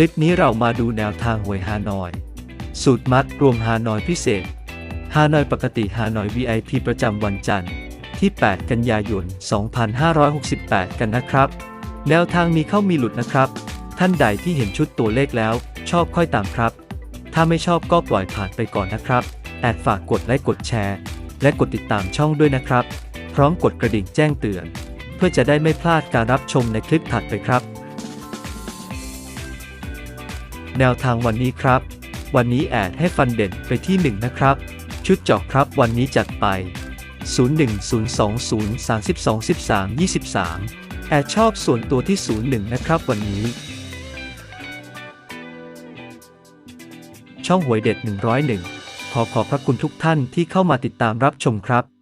ลิปนี้เรามาดูแนวทางหวยฮานอย สูตรมัดรวมฮานอยพิเศษ ฮานอยปกติฮานอย VIP ประจำวันจันทร์ที่ 8 กันยายน 2568 กันนะครับ แนวทางมีเข้ามีหลุดนะครับ ท่านใดที่เห็นชุดตัวเลขแล้ว ชอบค่อยตามครับ ถ้าไม่ชอบก็ปล่อยผ่านไปก่อนนะครับ แอดฝากกดไลค์กดแชร์ และกดติดตามช่องด้วยนะครับ พร้อมกดกระดิ่งแจ้งเตือน เพื่อจะได้ไม่พลาดการรับชมในคลิปถัดไปครับ แนวทางวันนี้ครับ วันนี้แอดให้ฟันเด่นไปที่ 1 นะครับ ชุดเจอกครับวันนี้จัดไป 01020 32 13 23 แอดชอบส่วนตัวที่ 01 นะครับวันนี้ ช่องหวยเด็ด 101 ขอขอบพระคุณทุกท่านที่เข้ามาติดตามรับชมครับ